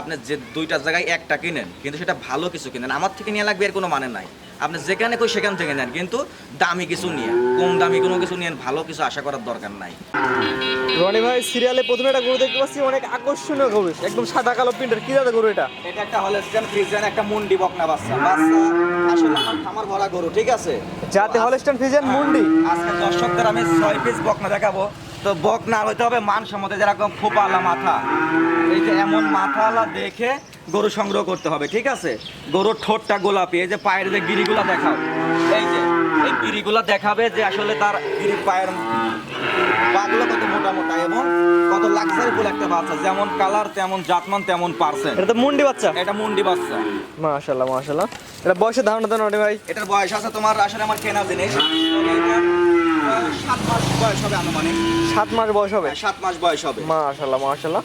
আপনি যে দুইটা জায়গায় একটা কিনেন কিন্তু সেটা ভালো কিছু কিনেন। আমার থেকে নিয়ে লাগবে এর কোনো মানে নাই। আপনি যেখানে কই সেখান থেকে নেন কিন্তু দামি কিছু নিয়ে কম দামি কোনো কিছু নিয়ে ভালো কিছু আশা করার দরকার নাই। রনি ভাই সিরিয়ালে প্রথমে একটা গরু দেখতে পাচ্ছি অনেক আকর্ষণীয় গরু একদম সাদা কালো প্রিন্টের। কি দাদা গরু এটা? এটা একটা হলেস্টিয়ান ফ্রিজিয়ান একটা মুন্ডি বকনা বাচ্চা। বাচ্চা আসলে আমার খামার ভরা গরু ঠিক আছে? যাতে হলস্টাইন ফিজিয়ান মুন্ডি? আজকে দর্শকদের আমি ছয় পিস বকনা দেখাবো। তো বক না হইতে হবে, মান সম্মতে যেরকম খোপালা মাথা। এই যে এমন মাথালা দেখে গরু সংগ্রহ করতে হবে, ঠিক আছে? গরুর ঠোঁটটা গোলাপি, এই যে পায়ের যে গিরিগুলা দেখাও। এই যে, এই গিরিগুলা দেখাবে যে আসলে তার গিরি পায়ের পাগুলো কত মোটা মোটা এবং কত একটা বাচ্চা। যেমন কালার তেমন জাতমান তেমন পার্সেন্ট এটা তো মুন্ডি বাচ্চা? এটা মুন্ডি বাচ্চা। মাশাল্লাহ মাশাল্লাহ এটা বয়সের ধারণা রনি ভাই। এটার বয়স আছে তোমার আসলে আমার কেনা জিনিস। সাত মাস বয়স হবে আনুমানিক। সাত মাস বয়স হবে? হ্যাঁ, সাত মাস বয়স হবে। মাশাল্লাহ মাশাল্লাহ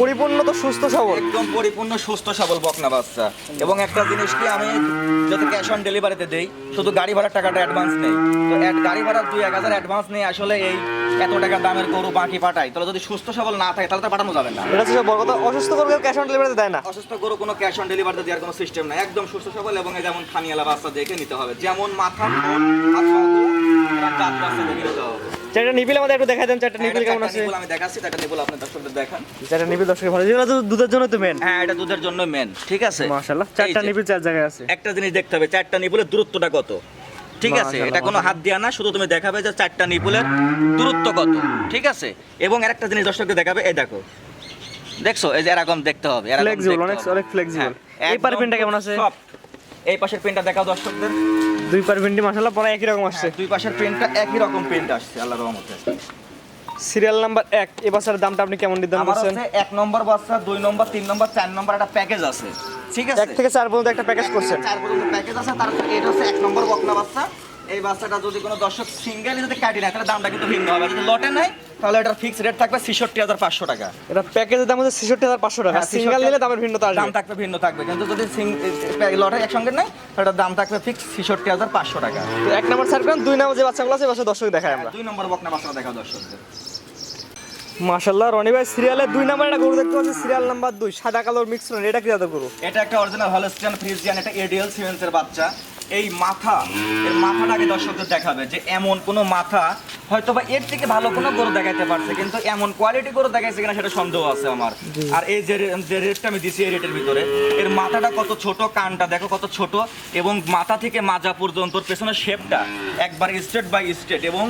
পরিপূর্ণ তো সুস্থ সবল। একদম পরিপূর্ণ সুস্থ সবল বকনা বাচ্চা। এবং একটা জিনিস কি আমি যত ক্যাশ অন ডেলিভারিতে দেই শুধু গাড়ি ভাড়ার টাকাটা অ্যাডভান্স নেই। তো গাড়ি ভাড়ার দুই এক হাজার অ্যাডভান্স নেই আসলে এই এত টাকা দামের গরু বাকি পাঠাই তাহলে যদি সুস্থ সবল না থাকে তাহলে তো পাঠানো যাবে না। এটা হচ্ছে বড় কথা অসুস্থ গরু ক্যাশ অন ডেলিভারিতে দেয় না। অসুস্থ গরু কোনো ক্যাশ অন ডেলিভারিতে দেওয়ার কোনো সিস্টেম নাই। একদম সুস্থ সবল এবং যেমন খানিয়ালা বাচ্চা দেখে নিতে হবে। যেমন মাথা ঠোঁট, হাত পাগুলো, এরা জাত বাচ্চা দেখে নিতে হবে। চারটা নিপিল আমাদের একটু দেখাই দেন চারটা নিপিল কেমন আছে? আমি দেখাচ্ছি চারটা নিপুল আপনার দর্শকদের দেখান। চারটা নিপিল দর্শক ভালো যেগুলো দুধের জন্য তো মেন হ্যাঁ এটা দুধের জন্য মেন ঠিক আছে? চারটা চার জায়গায় আছে। একটা জিনিস দেখতে হবে চারটা নিপুলের দূরত্বটা কত? ঠিক আছে এটা কোনো হাত দিয়া না শুধু তুমি দেখাবে যে চারটা নিপুলের দূরত্ব কত ঠিক আছে? এবং আরেকটা জিনিস দর্শকদের দেখাবে এই দেখো। দেখছ? এই যে এরকম দেখতে হবে এরকম Flexible, অনেক- অনেক flexible। হ্যাঁ, এই পার পিনটা কেমন আছে? এই পাশের পেনটা দেখাও দর্শকদের। দুই পার পিন্ডি মাশাল্লাহ পরে একই রকম আসছে। হ্যাঁ, দুই পাশের পেনটা একই রকম পেনটা আসছে আল্লাহর রহমতে। সিরিয়াল নাম্বার এক এ বাচ্চার দামটা আপনি কেমন নির্ধারণ আমার করছেন? হচ্ছে এক নম্বর বাচ্চা দুই নম্বর তিন নম্বর চার নম্বর একটা প্যাকেজ আছে। ঠিক আছে। এক থেকে চার পর্যন্ত একটা প্যাকেজ করছেন। চার পর্যন্ত প্যাকেজ আছে তার এটা হচ্ছে এক নম্বর বকনা বাচ্চা। এই বাচ্চাটা যদি কোনো দর্শক সিঙ্গেল যদি কাটি না তাহলে দামটা কিন্তু ভিন্ন হবে। যদি লটে নাই তাহলে এটার ফিক্স রেট থাকবে ছেষট্টি হাজার পাঁচশো টাকা। এটা প্যাকেজের দাম হচ্ছে ছেষট্টি হাজার পাঁচশো টাকা। হ্যাঁ, সিঙ্গেল নিলে দামের ভিন্নতা দাম থাকবে ভিন্ন থাকবে। কিন্তু যদি লটে একসঙ্গে নাই তাহলে এটার দাম থাকবে ফিক্স ছেষট্টি হাজার পাঁচশো টাকা। এক নম্বর করেন দুই নম্বর যে বাচ্চাগুলো আছে বাচ্চা দর্শক দেখাই আমরা। দুই নম্বর বকনা বাচ্চা দেখা দর্শকদের। মাশাল্লাহ রনি ভাই সিরিয়ালে দুই নাম্বার একটা গরু দেখতে পাচ্ছি সিরিয়াল নাম্বার দুই সাদা কালোর মিক্স এটা কি জাতের গরু? এটা একটা অরিজিনাল হলস্টিয়ান ফ্রিজিয়ান এটা এডিএল সিমেন্সের বাচ্চা। এই মাথা এর মাথাটাকে দর্শকদের দেখাবে যে এমন কোনো মাথা হয়তো বা এর থেকে ভালো কোনো গরু দেখাইতে পারছে কিন্তু এমন কোয়ালিটি গরু দেখাইছে কিনা সেটা সন্দেহ আছে আমার। আর এই যে যে রেটটা আমি দিছি এই রেটের ভিতরে এর মাথাটা কত ছোট কানটা দেখো কত ছোট এবং মাথা থেকে মাজা পর্যন্ত পেছনের শেপটা একবার স্টেট বাই স্টেট এবং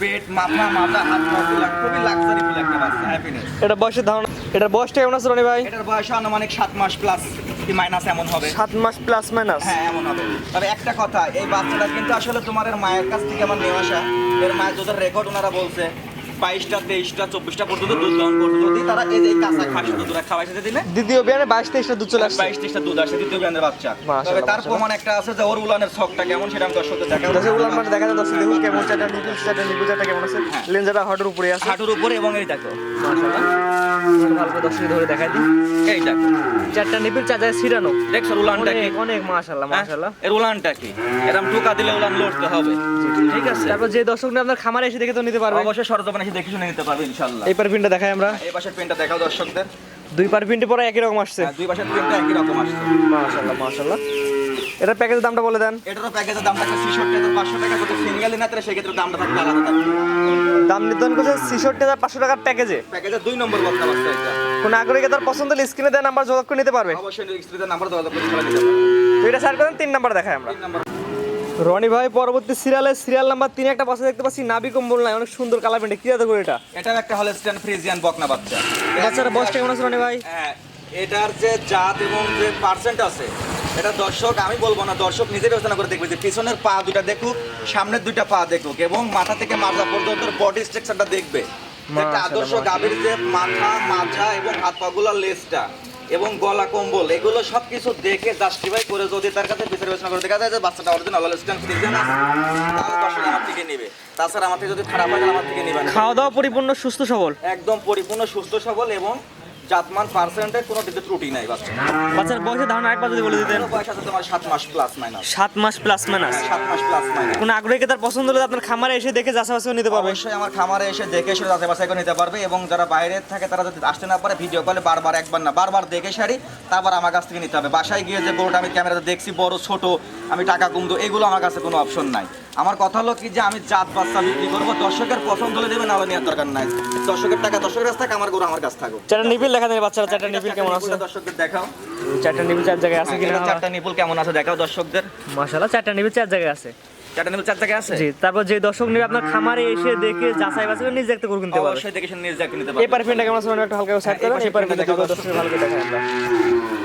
পেট মাথা মাথা হাত পা গুলা খুবই লাক্সারি ফুল একটা বাচ্চা হ্যাপিনেস এটা বয়সের ধারণা এটার বয়সটা কেমন আছে রনি ভাই? এটার বয়স আনুমানিক সাত মাস প্লাস কি মাইনাস এমন হবে। সাত মাস প্লাস মাইনাস হ্যাঁ এমন হবে। তবে একটা কথা এই বাচ্চাটা কিন্তু আসলে তোমার মায়ের কাছ থেকে আমার নেওয়া আসা। এর মায়ের দুধের রেকর্ড ওনারা বলছে বাইশটা তেইশটা চব্বিশটা পর্যন্ত দুধ দহন করছে যদি তারা এই যে কাঁচা খাসি দুধ ওরা সাথে দিলে? দ্বিতীয় বিয়ানে বাইশ তেইশটা দুধ চলে আসছে। বাইশ তেইশটা দুধ আসে দ্বিতীয় ব্যান্ডের বাচ্চা। তবে তার প্রমাণ একটা আছে যে ওর উলানের ছকটা কেমন সেটা আমি দর্শকদের দেখা দর্শক উলান মানে দেখা দর্শক দেখুন কেমন কেমন আছে। হ্যাঁ। উপরে আছে। হাঁটুর উপরে এবং এই দেখো। ভালো করে দর্শক ধরে দেখাই দিই। এই দেখো। চারটা নিপুল চার জায়গায় দেখছ উলানটা কি? অনেক অনেক মাশাআল্লাহ হ্যাঁ? মাশাআল্লাহ। এর উলানটা কি? এরকম টুকা দিলে উলান লড়তে হবে। ঠিক আছে। তারপর যে দর্শক নিয়ে আপনার খামারে এসে দেখে তো নিতে পারবে। অবশ্যই সরজমিনে দেখে শুনে নিতে পারবে এই পার পিনটা দেখাই আমরা। এই পাশের পেনটা দেখাও দর্শকদের। দুই পার পিনটি পরে একই রকম আসছে। হ্যাঁ, দুই পাশের পেনটা একই রকম আসছে। মাশাআল্লাহ মাশাআল্লাহ। এটার প্যাকেজের দামটা বলে দেন। এটারও প্যাকেজের দাম থাকবে ছেষট্টি হাজার পাঁচশো টাকা যদি সিঙ্গেল না তাহলে সেক্ষেত্রে দামটা থাকবে আলাদা দাম। নির্ধারণ করছে ছেষট্টি হাজার পাঁচশো টাকার প্যাকেজে। প্যাকেজের দুই নম্বর বাস্তা এটা। কোন নাগরিক তার পছন্দ হলে স্ক্রিনে দেয় নাম্বার যোগাযোগ করে নিতে পারবে। অবশ্যই স্ত্রীদের নাম্বার যোগাযোগ করে দিতে পারবে। এটা স্যার করেন তিন নাম্বার দেখাই আমরা। তিন নম্বর রনি ভাই পরবর্তী সিরিয়ালে সিরিয়াল নাম্বার তিনে একটা বাচ্চা দেখতে পাচ্ছি নাবি কম্বল নাই অনেক সুন্দর কালার প্যান্টে কি জাতের করে এটা? এটাও একটা হলস্টিয়ান ফ্রিজিয়ান বকনা বাচ্চা। বাচ্চাটা বয়সটা কেমন আছে রনি ভাই? হ্যাঁ এটার যে জাত এবং যে পার্সেন্ট আছে এটা দর্শক আমি বলব না দর্শক নিজে বিবেচনা করে দেখবে যে পিছনের পা দুটা দেখুক সামনের দুইটা পা দেখুক এবং মাথা থেকে মাজা পর্যন্ত বডি স্ট্রাকচারটা দেখবে। একটা আদর্শ গাভীর যে মাথা মাজা এবং হাত পাগুলোর লেজটা এবং গলা কম্বল এগুলো সবকিছু দেখে জাস্টিফাই করে যদি তার কাছে বিচার বিবেচনা করে দেখা যায় যে বাচ্চাটা অরিজিনাল হলস্টিয়ান ফ্রিজিয়ান আছে তাহলে আমার থেকে নেবে। তাছাড়া আমার থেকে যদি খারাপ হয় আমার থেকে নেবে খাওয়া দাওয়া পরিপূর্ণ সুস্থ সবল? একদম পরিপূর্ণ সুস্থ সবল এবং জাতমান পার্সেন্টে কোনো দিকে ত্রুটি নাই বাচ্চা। বাচ্চার বয়সের ধারণা একবার যদি বলে দিতেন। বয়স আছে তোমার সাত মাস প্লাস মাইনাস সাত মাস প্লাস মাইনাস সাত মাস প্লাস মাইনাস কোনো আগ্রহীকে তার পছন্দ হলে আপনার খামারে এসে দেখে যাচাবাস নিতে পারবে? অবশ্যই আমার খামারে এসে দেখে শুনে যাচাই বাছাই করে নিতে পারবে এবং যারা বাইরে থাকে তারা যদি আসতে না পারে ভিডিও কলে বারবার একবার না বারবার দেখে সারি তারপর আমার কাছ থেকে নিতে হবে। বাসায় গিয়ে যে গরুটা আমি ক্যামেরাতে দেখছি বড় ছোট আমি টাকা কমতো এগুলো আমার কাছে কোনো অপশন নাই। আমার কথা হলো কি যে আমি জাত বাচ্চা বিক্রি করব দর্শকের পছন্দ হলে দেবে নাহলে নেওয়ার দরকার নাই। দর্শকের টাকা দর্শকের কাছ থাকে আমার গরু আমার কাছ থাকুক। চারটা নিবিল দেখা যায় বাচ্চারা চারটা নিবিল কেমন আছে? দর্শকদের দেখাও। চারটা নিবিল চার জায়গায় আছে কিনা? এটা চারটা নিপুল কেমন আছে দেখাও দর্শকদের। মাশাআল্লাহ চারটা নিবিল চার জায়গায় আছে। চারটা নিপুল চার জায়গায় আছে? জি তারপর যে দর্শক নিবে আপনার খামারে এসে দেখে যাচাই বাছাই করে নিজে দেখতে কিনতে পারবে। অবশ্যই দেখে নিজে দেখে নিতে পারবে। কেমন আছে? একটু হালকা সাইড হ্যাঁ, এই ভালো করে আমরা। মাশাআল্লাহ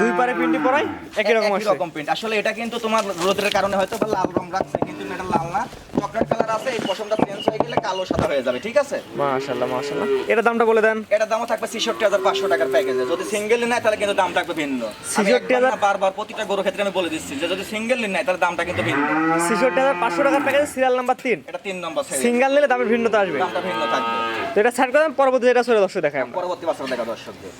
দুই পারে পিনটি পরাই একই রকম একই রকম প্রিন্ট আসলে এটা কিন্তু তোমার রোদের কারণে হয়তো বা লাল রং রাখছে কিন্তু এটা লাল না। চকলেট কালার আছে এই পশমটা চেঞ্জ হয়ে গেলে কালো সাদা হয়ে যাবে ঠিক আছে? মাশাআল্লাহ মাশাআল্লাহ এটা দামটা বলে দেন। এটার দামও থাকবে ছেষট্টি হাজার পাঁচশো টাকার প্যাকেজে যদি সিঙ্গেল নেয় তাহলে কিন্তু দাম থাকবে ভিন্ন। 66,000 বারবার প্রতিটা গরু ক্ষেত্রে আমি বলে দিচ্ছি যে যদি সিঙ্গেল নেয় তাহলে দামটা কিন্তু ভিন্ন। ছেষট্টি হাজার পাঁচশো টাকার প্যাকেজ সিরিয়াল নাম্বার তিন। এটা তিন নম্বর সিরিয়াল সিঙ্গেল নিলে দামের ভিন্নতা আসবে। দামটা ভিন্ন থাকবে। তো এটা ছাড় করেন পরবর্তী এটা চলে দর্শক দেখাই পরবর্তী বছর দেখা দর্শকদের।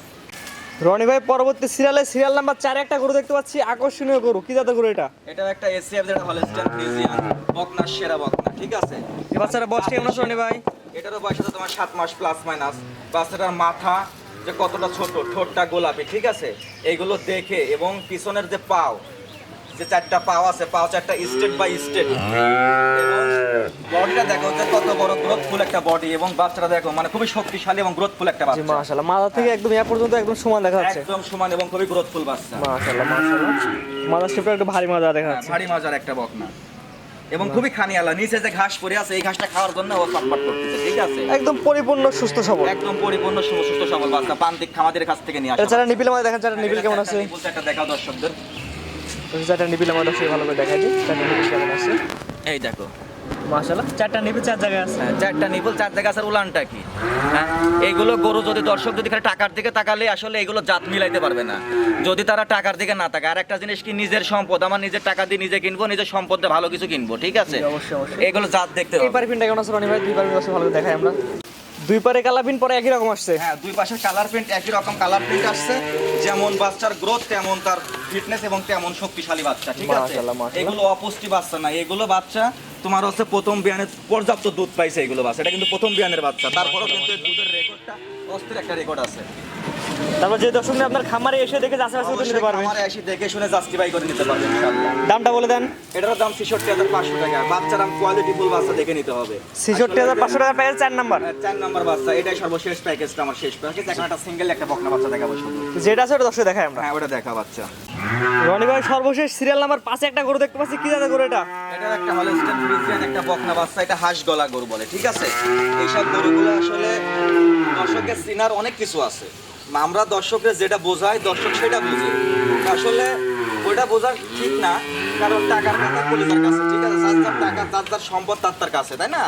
রনি ভাই পরবর্তী সিরিয়ালে সিরিয়াল নাম্বার চারে একটা গরু দেখতে পাচ্ছি আকর্ষণীয় গরু। কি জাতের গরু এটা? এটা একটা এসিএফ যেটা হলস্টাইন ফ্রিজিয়ান বকনা সেরা বকনা ঠিক আছে? এই বাচ্চাটা বয়স কেমন আছে রনি ভাই? এটারও বয়স আছে তোমার 7 মাস প্লাস মাইনাস বাচ্চাটার মাথা যে কতটা ছোট ঠোঁটটা গোলাপি ঠিক আছে? এইগুলো দেখে এবং পিছনের যে পাও যে চারটা পাও আছে পাও চারটা স্টেট বাই স্টেট বডিটা দেখো যে কত বড় গ্রোথফুল একটা বডি এবং বাচ্চাটা দেখো মানে খুবই শক্তিশালী এবং গ্রোথফুল একটা বাচ্চা। মাশাআল্লাহ। মাথা থেকে একদম ইয়া পর্যন্ত একদম সমান দেখা যাচ্ছে। একদম সমান এবং খুবই গ্রোথফুল বাচ্চা। মাশাআল্লাহ মাশাআল্লাহ। মাদার শেপটা একটু ভারী মাজা দেখা হ্যাঁ, যাচ্ছে ভারী মজার একটা বকনা। এবং খুবই খানিয়ালা নিচে যে ঘাস পড়ে আছে এই ঘাসটা খাওয়ার জন্য ও চটপট করতেছে ঠিক আছে? একদম পরিপূর্ণ সুস্থ সবল। একদম পরিপূর্ণ সুস্থ সবল বাচ্চা। প্রান্তিক খামাদের কাছ থেকে নিয়ে আসা এছাড়া নিপিল আমাদের দেখেন যারা নিপিল কেমন আছে? নিপুল চারটা দেখাও দর্শকদের। চারটা আমাদের দর্শক ভালো করে দিই। চারটা নিপিল কেমন আছে? এই দেখো। মাশাআল্লাহ। চারটা নিপিল চার জায়গায় আছে। হ্যাঁ, চারটা নিপুল চার জায়গা আছে উলানটা কি? হ্যাঁ এইগুলো গরু যদি দর্শক যদি খালি টাকার দিকে তাকালে আসলে এগুলো জাত মিলাইতে পারবে না। যদি তারা টাকার দিকে না তাকায় আর একটা জিনিস কি নিজের সম্পদ আমার নিজের টাকা দিয়ে নিজে কিনবো নিজের সম্পদ দিয়ে ভালো কিছু কিনবো ঠিক আছে। এগুলো জাত দেখতে এই হবে। পারে পিনটা কেমন আছে রনি ভাই? দুই পারে ভালো দেখাই আমরা। দুই পারে কালার প্রিন্ট পরে একই রকম আসছে। হ্যাঁ দুই পাশের কালার প্রিন্ট একই রকম কালার প্রিন্ট আসছে। যেমন বাচ্চার গ্রোথ তেমন তার ফিটনেস এবং তেমন শক্তিশালী বাচ্চা ঠিক আছে। এগুলো অপুষ্টি বাচ্চা না। এগুলো বাচ্চা তোমার হচ্ছে প্রথম বিয়ানে পর্যাপ্ত দুধ পাইছে এগুলো বাচ্চা। এটা কিন্তু প্রথম বিয়ানের বাচ্চা। তারপরেও কিন্তু দুধের রেকর্ডটা অস্থির একটা রেকর্ড আছে। তারপর যে দর্শক আপনার খামারে এসে দেখে যাচাই করে নিতে অবশ্যই পারবে। খামারে এসে দেখে শুনে জাস্টিফাই করে নিতে পারবে ইনশাআল্লাহ। দামটা বলে দেন। এটার দাম ছেষট্টি হাজার পাঁচশো টাকা। বাচ্চার কোয়ালিটি ফুল বাচ্চা দেখে নিতে হবে। ছেষট্টি হাজার পাঁচশো টাকার প্যাকেজ চার নাম্বার। হ্যাঁ, চার নম্বর বাচ্চা। এটাই সর্বশেষ প্যাকেজটা আমার শেষ প্যাকেজ এখন একটা সিঙ্গেল একটা বকনা বাচ্চা দেখাবো শুধু। যেটা আছে ওটা দর্শক দেখাই আমরা। হ্যাঁ ওটা দেখা বাচ্চা। রনি ভাই সর্বশেষ সিরিয়াল নাম্বার পাঁচে একটা গরু দেখতে পাচ্ছি। কি জাতের গরু এটা? এটা একটা হলস্টেন ফ্রিজিয়ান একটা বকনা বাচ্চা। এটা হাঁস গলা গরু বলে ঠিক আছে? এইসব গরুগুলো আসলে দর্শকের চিনার অনেক কিছু আছে। আমরা দর্শকের যেটা বোঝাই দর্শক সেটা বুঝে। আসলে ওইটা বোঝার ঠিক না কারণ টাকার কথা কলিজার কাছে ঠিক আছে? যার যার টাকা যার যার সম্পদ তার তার কাছে তাই না।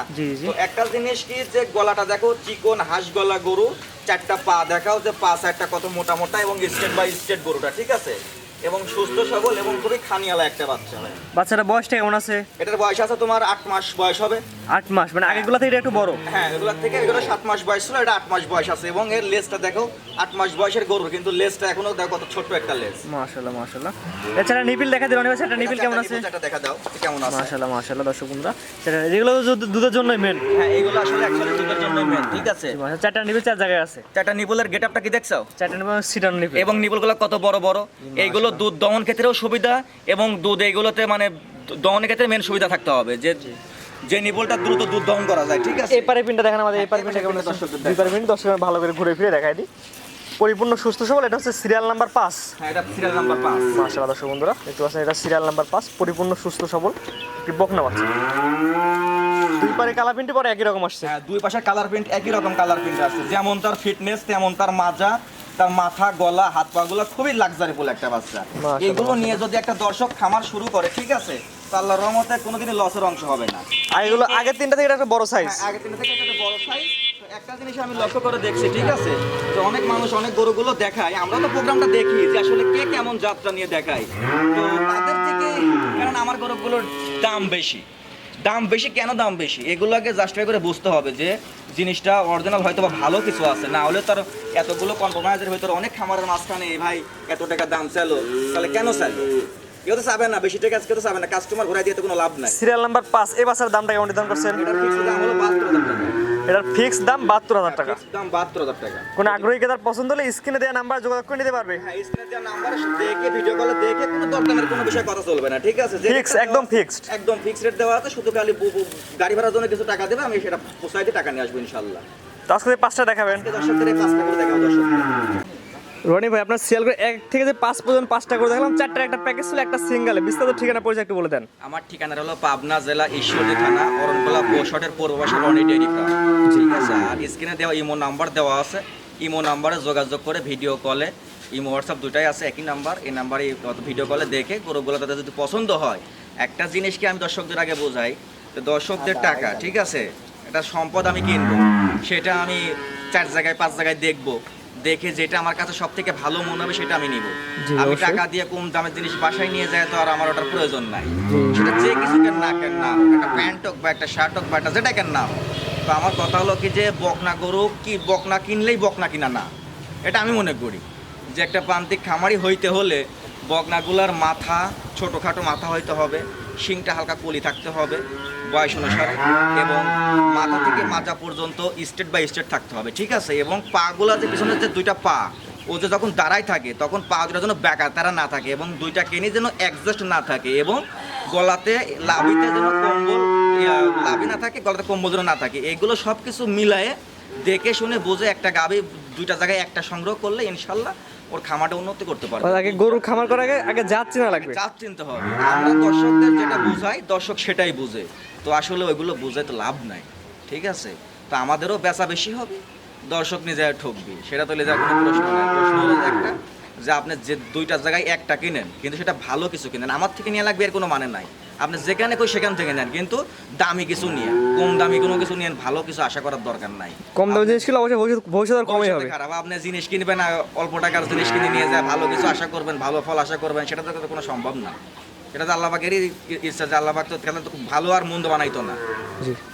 তো একটা জিনিস কি যে গলাটা দেখো চিকন হাঁস গলা গরু চারটা পা দেখাও যে পা চারটা কত মোটা মোটা এবং স্টেট বাই স্টেট গরুটা ঠিক আছে? এবং সুস্থ সবল এবং খুবই খানিয়ালা একটা বাচ্চা। হয় বাচ্চাটা বয়সটা কেমন আছে? এটার বয়স আছে তোমার আট মাস বয়স হবে। আট মাস মানে আগেগুলো থেকে একটু বড়। হ্যাঁ এগুলোর থেকে এগুলো সাত মাস বয়স ছিল এটা আট মাস বয়স আছে। এবং এর লেজটা দেখো আট মাস বয়সের গরুর কিন্তু লেজটা এখনও দেখো কত ছোট্ট একটা লেজ। মাশাআল্লাহ মাশাআল্লাহ। এছাড়া নিপিল দেখা সেটা নিপিল কেমন আছে? এটা দেখা দাও কেমন আছে? মাশাআল্লাহ মাশাআল্লাহ দর্শক বন্ধুরা। সেটা দুধ- দুধের জন্যই মেন হ্যাঁ এগুলো আসলে অ্যাকচুয়ালি দুধের জন্য মেন ঠিক আছে? চারটা নিপিল চার জায়গায় আছে। চারটা নিপুলের গেটআপটা কি দেখছ? চারটা নিপিল সিটার নিপিল। এবং নিপুলগুলো কত বড় বড়? এইগুলো দুধ দহন ক্ষেত্রেও সুবিধা এবং দুধ এইগুলোতে মানে দ- দহনের ক্ষেত্রে মেন সুবিধা থাকতে হবে। যে যে নিপুলটা দ্রুত দুধ দহন করা যায় ঠিক আছে? এই পারে পিনটা দেখেন আমাদের এই পারে পিনটা কেমন আছে? দর্শকদের দুই পারে পিন দর্শক ভালো করে ঘুরে ফিরে দেখাই দিই। পরিপূর্ণ সুস্থ সবল এটা হচ্ছে সিরিয়াল নাম্বার পাঁচ। হ্যাঁ এটা সিরিয়াল নাম্বার পাঁচ। মাশাআল্লাহ দর্শক বন্ধুরা দেখতে পাচ্ছেন এটা সিরিয়াল নাম্বার পাঁচ পরিপূর্ণ সুস্থ সবল একটি বকনা বাচ্চা। দুই পারে কালা পিনটি পরে একই রকম আসছে। হ্যাঁ দুই পাশে কালার প্রিন্ট একই রকম কালার প্রিন্ট আছে যেমন তার ফিটনেস তেমন তার মাজা তার মাথা গলা হাত পা গুলো খুবই লাক্সারিফুল একটা বাচ্চা। এগুলো নিয়ে যদি একটা দর্শক খামার শুরু করে ঠিক আছে? আল্লাহর রহমতে কোনোদিনই লসের অংশ হবে না। আর এগুলো আগের তিনটা থেকে একটা বড় সাইজ হ্যাঁ, আগে তিনটা থেকে একটা বড় সাইজ একটা জিনিস আমি লক্ষ্য করে দেখছি ঠিক আছে? যে অনেক মানুষ অনেক গরুগুলো দেখায়। আমরা তো প্রোগ্রামটা দেখি যে আসলে কে কেমন যাত্রা নিয়ে দেখায়। তো তাদের থেকে কারণ আমার গরুগুলোর দাম বেশি। দাম বেশি কেন দাম বেশি? এগুলোকে জাস্টিফাই করে বুঝতে হবে যে জিনিসটা অরিজিনাল হয়তো বা ভালো কিছু আছে। না হলে তার এতগুলো কম্প্রোমাইজের ভিতরে অনেক খামারের মাঝখানে এই ভাই এত টাকা দাম চালো তাহলে কেন চাইলো? কেউ তো চাবে না বেশি টাকা আজকে তো চাবে না কাস্টমার ঘুরাই দিয়ে তো কোনো লাভ নাই। সিরিয়াল নাম্বার পাঁচ এবার বাসার দামটা কেমন নির্ধারণ করছেন? ফিক্স দাম হলো পাঁচ হাজার এটার ফিক্স দাম বাহাত্তর হাজার টাকা। ফিক্স দাম বাহাত্তর হাজার টাকা। কোনো আগ্রহী ক্রেতার পছন্দ হলে স্ক্রিনে দেওয়া নাম্বার যোগাযোগ করে নিতে পারবে। হ্যাঁ স্ক্রিনে দেওয়া নাম্বার দেখে ভিডিও কলে দেখে কোনো দরদামের কোনো বিষয়ে কথা চলবে না ঠিক আছে? ফিক্স একদম ফিক্সড একদম ফিক্স রেট দেওয়া আছে শুধু খালি গাড়ি ভাড়ার জন্য কিছু টাকা দেবে আমি সেটা দিয়ে টাকা নিয়ে আসব ইনশাল্লাহ। তো আজকে পাঁচটা দেখাবেন। দর্শকদের পাঁচটা করে দেখাবো দর্শকদের। রনি ভাই, আপনার সিরিয়াল করে এক থেকে যে পাঁচ পর্যন্ত পাঁচটা করে দেখলাম, চারটার একটা প্যাকেজ ছিল, একটা সিঙ্গেলে বিস্তারিত ঠিকানা, পরিচয় একটু বলে দেন। আমার ঠিকানা হলো পাবনা জেলা ঈশ্বরদী থানা, অরণকোলা পৌষটের পূর্ব পাশে রনি ফার্ম। ঠিক আছে? আর স্ক্রিনে দেওয়া ইমো নাম্বার দেওয়া আছে। ইমো নাম্বারে যোগাযোগ করে ভিডিও কলে ইমো হোয়াটসঅ্যাপ দুটাই আছে, একই নাম্বার। এই নাম্বারে ভিডিও কলে দেখে গরুগুলো তাদের যদি পছন্দ হয়, একটা জিনিসকে আমি দর্শকদের আগে বোঝাই, তো দর্শকদের টাকা, ঠিক আছে? এটা সম্পদ আমি কিনবো, সেটা আমি চার জায়গায়, পাঁচ জায়গায় দেখব। দেখে যেটা আমার কাছে সব থেকে ভালো মনে হবে সেটা আমি নিব। আমি টাকা দিয়ে কম দামের জিনিস বাসায় নিয়ে যায় তো আর আমার ওটার প্রয়োজন নাই। সেটা যে কিছু কেন না কেন না একটা প্যান্ট হোক বা একটা শার্ট হোক বা একটা যেটা কেন না তো আমার কথা হলো কি যে বকনা গরু কি বকনা কিনলেই বকনা কিনা না। এটা আমি মনে করি। যে একটা প্রান্তিক খামারি হইতে হলে বকনাগুলার মাথা ছোটোখাটো মাথা হইতে হবে। শিংটা হালকা কলি থাকতে হবে, বয়স অনুসারে, এবং মাথা থেকে মাজা পর্যন্ত স্টেট বাই স্টেট থাকতে হবে, ঠিক আছে? এবং পাগুলা যে পিছনে যে দুইটা পা, ও যে যখন দাঁড়ায় থাকে, তখন পা দুটা যেন ব্যাকা তারা না থাকে এবং দুইটা কেনি যেন অ্যাডজাস্ট না থাকে এবং গলাতে লাভিতে যেন কম্বল লাভি না থাকে, গলাতে কম্বল যেন না থাকে। এগুলো সব কিছু মিলায়ে দেখে শুনে, বুঝে একটা গাবি দুইটা জায়গায় একটা সংগ্রহ করলে ইনশাল্লাহ ওর খামাটা উন্নতি করতে পারবে। আগে গরু খামার করার আগে আগে জাত চেনা লাগবে। চাপ চিনতে হবে। আমরা দর্শকদের যেটা বুঝাই দর্শক সেটাই বুঝে। তো আসলে ওইগুলো বুঝে তো লাভ নাই। ঠিক আছে? তো আমাদেরও বেচা বেশি হবে। দর্শক নিয়ে নিজে ঠকবি। সেটা তো লেজার কোনো প্রশ্ন নাই। প্রশ্ন হলো একটা যে আপনি যে দুইটা জায়গায় একটা কিনেন কিন্তু সেটা ভালো কিছু কিনেন। আমার থেকে নিয়ে লাগবে এর কোনো মানে নাই। আপনি যেখানে কই সেখান থেকে নেন কিন্তু দামি কিছু নিয়ে কম দামি কোনো কিছু নিয়ে ভালো কিছু আশা করার দরকার নাই। কম দামি জিনিস কিনলে অবশ্যই আর কমই হবে। খারাপ। আপনি জিনিস কিনবেন অল্প টাকার জিনিস কিনে নিয়ে যায় ভালো কিছু আশা করবেন ভালো ফল আশা করবেন সেটা তো কোনো সম্ভব না। সেটা তো আল্লাহবাগেরই ইচ্ছা যে আল্লাহবাগ তো কেন তো খুব ভালো আর মন্দ বানাইতো না।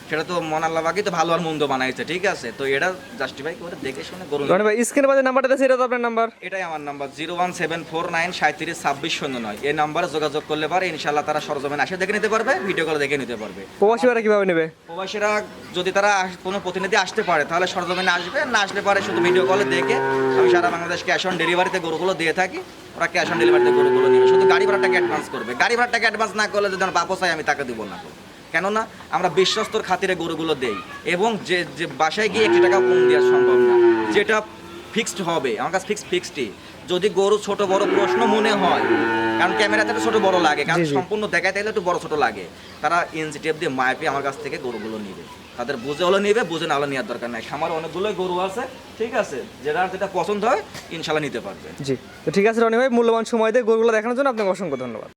সেটা তো মন আল্লাহবাগই তো ভালো আর মন্দ বানাইছে ঠিক আছে? তো এটা জাস্টিফাই করে দেখে শুনে করুন রনি ভাই স্ক্রিনে বাজে নাম্বারটা দিয়েছে এটা তো আপনার নাম্বার। এটাই আমার number zero one seven four nine সাঁত্রিশ ছাব্বিশ শূন্য নয়। এই নাম্বারে যোগাযোগ করলে পারে ইনশাল্লাহ তারা সরজমিন আসে দেখে নিতে পারবে ভিডিও কলে দেখে নিতে পারবে। প্রবাসী ভাড়া কীভাবে নেবে? প্রবাসীরা যদি তারা কোনো প্রতিনিধি আসতে পারে তাহলে সরজমিনে আসবে না আসলে পারে শুধু ভিডিও কলে দেখে। আমি সারা বাংলাদেশ ক্যাশ অন ডেলিভারিতে গরুগুলো দিয়ে থাকি। ওরা ক্যাশ অন ডেলিভারিতে গরুগুলো নেবে শুধু গাড়ি ভাড়াটাকে অ্যাডভান্স করবে। গাড়ি ভাড়াটাকে অ্যাডভান্স না করলে যদি আমার বাপস হয়, আমি তাকে দিব না কেননা, আমরা বিশ্বস্তর খাতিরে গরুগুলো দেই। এবং যে যে বাসায় গিয়ে একটি টাকা কম দেওয়া সম্ভব না। যেটা ফিক্সড হবে, আমার কাছে ফিক্সড ফিক্সডই যদি গরু ছোট বড় প্রশ্ন মনে হয় কারণ ক্যামেরাতে একটু ছোট বড় লাগে কারণ। সম্পূর্ণ দেখাতে গেলে একটু বড় ছোট লাগে। তারা ইঞ্চি টেপ দিয়ে মাইপে আমার কাছ থেকে গরুগুলো নিবে। তাদের বুঝে হলো নিবে বুঝে না হলে নেওয়ার দরকার নাই। খামার অনেকগুলোই গরু আছে ঠিক আছে যেটা যেটা পছন্দ হয় ইনশাল্লাহ নিতে পারবে। জি তো ঠিক আছে রনি ভাই মূল্যবান সময় দিয়ে গরুগুলো দেখানোর জন্য আপনাকে অসংখ্য ধন্যবাদ।